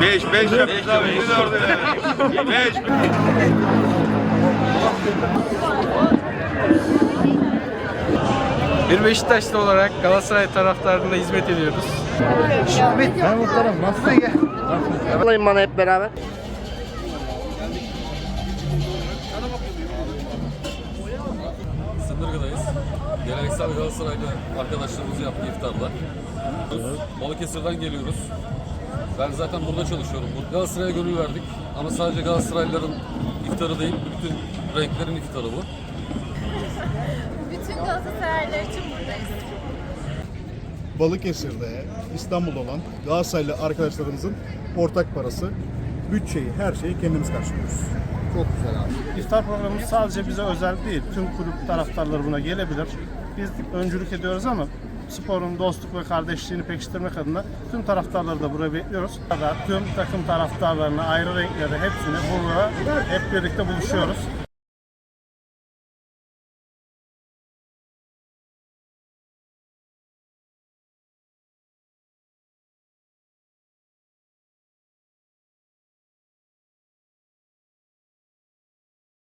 Beş, beş yapacağız abi. De orada. Beş. Bir Beşiktaşlı olarak Galatasaray taraftarına hizmet ediyoruz. Alayım bana hep beraber. Sındırgı'dayız. Geleneksel Galatasaraylı arkadaşlarımızı yaptığı iftarda. Balıkesir'den geliyoruz. Ben zaten burada çalışıyorum. Bu- Galatasaray'a gönül verdik. Ama sadece Galatasaraylıların iftarı değil, bütün renklerin iftarı bu. Bütün Galatasaraylılar için buradayız. Balıkesir'de, İstanbul'da olan Galatasaraylı arkadaşlarımızın ortak parası, bütçeyi, her şeyi kendimiz karşılıyoruz. İftar programımız sadece bize özel değil. Tüm kulüp taraftarları buna gelebilir. Biz öncülük ediyoruz ama sporun dostluk ve kardeşliğini pekiştirmek adına tüm taraftarları da buraya bekliyoruz. Tüm takım taraftarlarını ayrı renklerde hepsini burada hep birlikte buluşuyoruz.